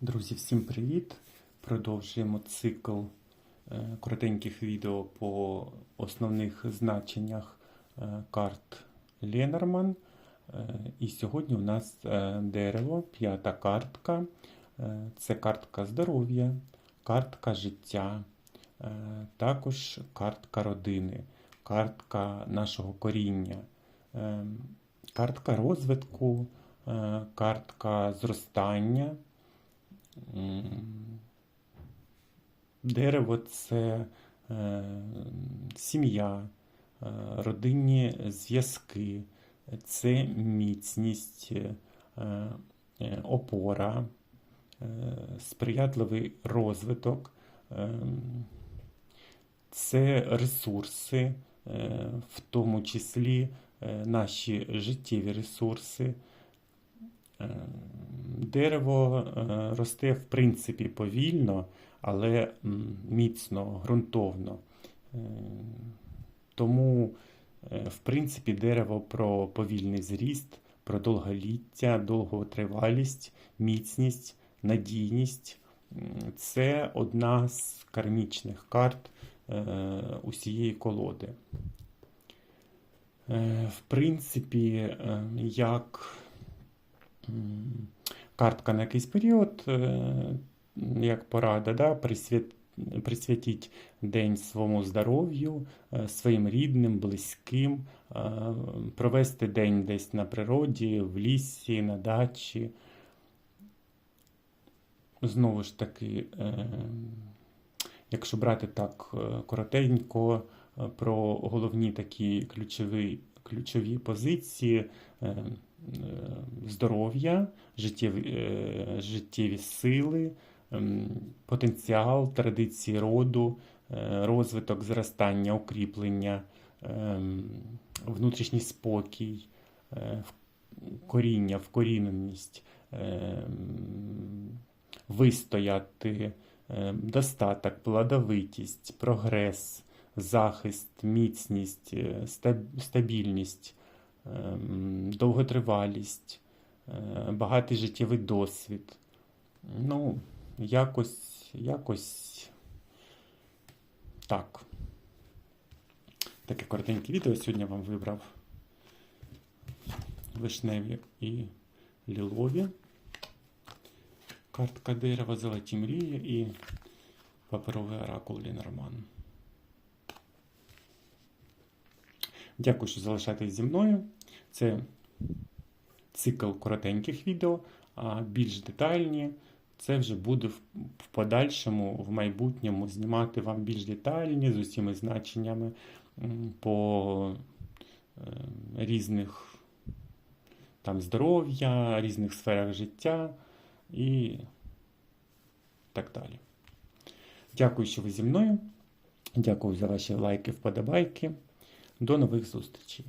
Друзі, всім привіт! Продовжуємо цикл е, коротеньких відео по основних значеннях е, карт Ленорман. Е, І сьогодні у нас дерево, п'ята картка. Це картка здоров'я, картка життя, також картка родини, картка нашого коріння, картка розвитку, картка зростання. Дерево це е, сім'я, е, родинні зв'язки, це міцність, е, опора, сприятливий розвиток, це ресурси, в тому числі наші життєві ресурси. Дерево е, росте в принципі повільно, але міцно, ґрунтовно. Е, Тому, е, в принципі, дерево про повільний зріст, про довголіття, довготривалість, міцність, надійність. Це одна з кармічних карт усієї колоди. В принципі, як картка на якийсь період, е, як порада, да, присвят, присвятіть день своєму здоров'ю, е, своїм рідним, близьким, е, провести день десь на природі, в лісі, на дачі. Знову ж таки, якщо брати так коротенько про головні такі ключові, ключові позиції, е, е, здоров'я, життєві, е, життєві сили, ем, потенціал, традиції роду, розвиток, зростання, укріплення, ем, внутрішній спокій, коріння, вкоріненість, ем, вистояти, достаток, плодовитість, прогрес, захист, міцність, е, стабільність, ем, довготривалість, е, багатий життєвий досвід. Ну, якось, якось так. Таке коротеньке відео сьогодні вам вибрав вишневі і лілові. Картка дерева, золоті мрії і паперовий оракул Лінорман. Дякую, що залишаєтесь зі мною. Це цикл коротеньких відео, а більш детальні. Це вже буде в подальшому, в майбутньому знімати вам більш детальні з усіма значеннями по е, різних там здоров'я, різних сферах життя і так далі. Дякую, що ви зі мною. Дякую за ваші лайки, вподобайки. До нових зустрічей.